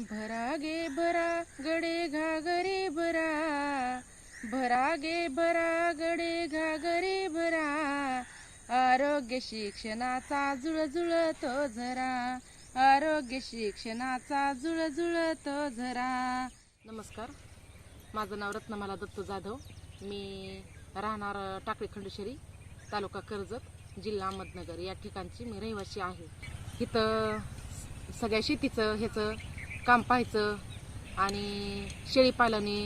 भरा गे भरा गडे घागरे भरा. भरा गे भरा गडे घागरे भरा. आरोग्य शिक्षणाचा जुळजुळतो जरा झरा. आरोग्य शिक्षणाचा जुळजुळतो झरा. नमस्कार. माझं नाव रत्नमाला दत्त जाधव. मी राहणार टाकळी खंडेश्वरी तालुका कर्जत जिल्हा अहमदनगर. या ठिकाणची मी रहिवासी आहे. इथं सगळ्या शेतीचं ह्याचं काम पाहायचं आणि शेळीपालने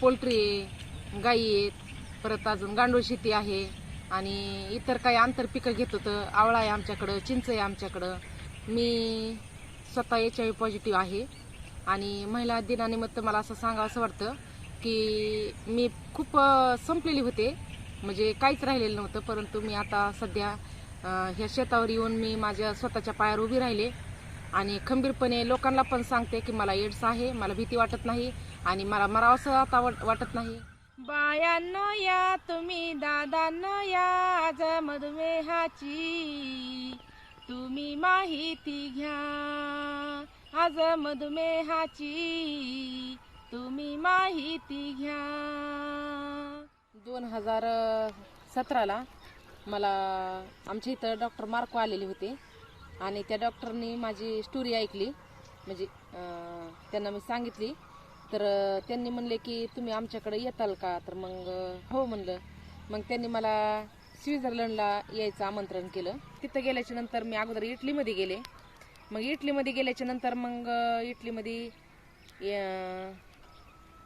पोल्ट्री आहे गाई आहेत परत अजून गांडूळ शेती आहे आणि इतर काही आंतरपिकं घेत होतं. आवळा आहे आमच्याकडं चिंच आहे आमच्याकडं. मी स्वतः एच आय पॉझिटिव्ह आहे आणि महिला दिनानिमित्त मला असं सांगावं असं वाटतं की मी खूप संपलेली होते. म्हणजे काहीच राहिलेलं नव्हतं परंतु मी आता सध्या ह्या शेतावर येऊन मी माझ्या स्वतःच्या पायावर उभी राहिले. आणि खंबीरपणे लोकांना पण सांगते की मला एड्स आहे मला भीती वाटत नाही आणि मला मरावंसं आता वाट- वाटत नाही. बायांनो या तुम्ही दादांनो या आज मधुमेहाची तुम्ही माहिती घ्या. आज मधुमेहाची तुम्ही माहिती घ्या. दोन हजार सतराला मला आमच्या इथं डॉक्टर मार्को आलेले होते. आणि त्या डॉक्टरनी माझी स्टोरी ऐकली. म्हणजे त्यांना मी सांगितली. तर त्यांनी म्हणले की तुम्ही आमच्याकडे येताल का? तर मग हो म्हणलं. मग त्यांनी मला स्वित्झर्लंडला यायचं आमंत्रण केलं. तिथं गेल्याच्यानंतर मी अगोदर इटलीमध्ये गेले. मग इटलीमध्ये गेल्याच्यानंतर मग इटलीमध्ये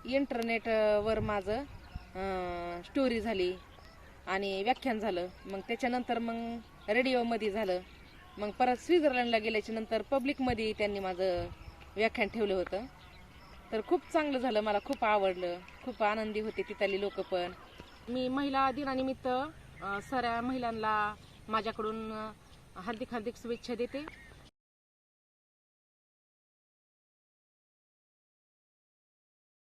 इंटरनेटवर माझं स्टोरी झाली आणि व्याख्यान झालं. मग त्याच्यानंतर मग रेडिओमध्ये झालं. मग परत स्वित्झर्लंडला गेल्याच्यानंतर पब्लिकमध्ये त्यांनी माझं व्याख्यान ठेवलं होतं. तर खूप चांगलं झालं मला खूप आवडलं खूप आनंदी होते तिथली लोक पण. मी महिला दिनानिमित्त अं, साऱ्या महिलांना माझ्याकडून हार्दिक हार्दिक शुभेच्छा देते.